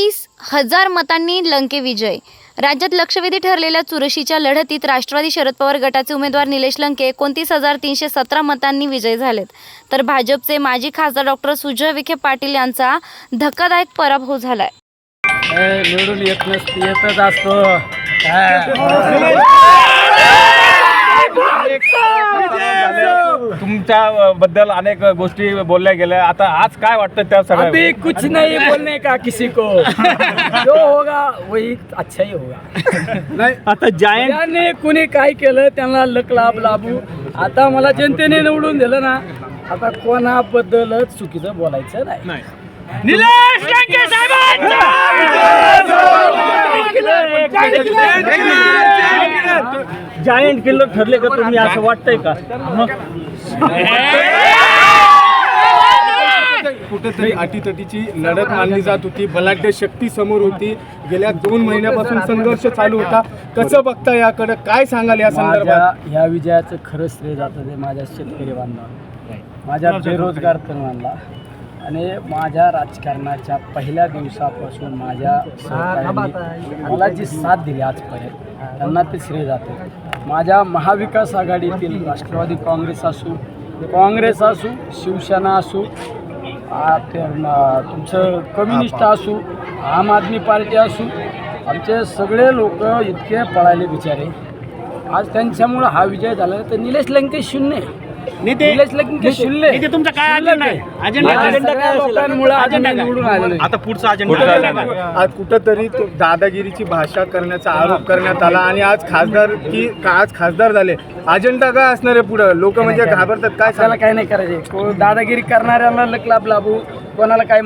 एकोणतीस हजार मतांनी लंके विजय. राज्यात लक्षवेधी ठरलेल्या चुरशीच्या लढतीत राष्ट्रवादी शरद पवार गटाचे उमेदवार निलेश लंके एकोणतीस हजार तीनशे सतरा मतांनी विजयी झालेत. तर भाजपचे माजी खासदार डॉक्टर सुजय विखे पाटील यांचा धक्कादायक पराभव झालाय. निवडून येत नसत येतच असतो. तुमच्या बद्दल अनेक गोष्टी बोलल्या गेल्या. आता आज काय वाटतं त्या अभी सगळ्या कुछ नहीं बोलने का किसी को। जो होगा वही अच्छा ही होगा। आता जायंट त्याने कुणी काय केलं त्यांना लक लाभ लाभू. आता मला जनतेने निवडून दिलं ना आता कोणाबद्दलच चुकीचं बोलायचं नाही. निलेश लंके जायंट किल्लर ठरले का तुम्ही असं वाटतंय का? मग. कुठेतरी अटीतटीची लढत मानली जात होती. बलाढ्य शक्ती समोर होती. गेल्या दोन महिन्यापासून संघर्ष चालू होता. कसं बघता याकडे? काय सांगाल या संदर्भात? ह्या विजयाचं खरं श्रेय जातं ते माझ्या शेतकरी बांधवांना माझ्या बेरोजगार तरुणांना आणि माझ्या राजकारणाच्या पहिल्या दिवसापासून माझ्या सहकाऱ्यांनी मला जी साथ दिली आजपर्यंत त्यांना ते श्रेय जातं. माझ्या महाविकास आघाडीतील राष्ट्रवादी काँग्रेस असू काँग्रेस असू शिवसेना असू तुमचं कम्युनिस्ट असू आम आदमी पार्टी असू आमचे सगळे लोक इतके पळाले बिचारे. आज त्यांच्यामुळं हा विजय झाला तर निलेश लंके शून्य निलेश लंके शून्य. तुमचा काय अजेंडा आहे? काय? आता पुढचा अजेंडा आज कुठंतरी तो दादागिरीची भाषा करण्याचा आरोप करण्यात आला आणि आज खासदार की आज खासदार झाले. अजेंडा काय असणार आहे पुढं? लोक म्हणजे घाबरतात काय त्याला सांगा काही नाही करायचे. दादागिरी करणाऱ्याला लक लाभ लाभू. कोणाला काय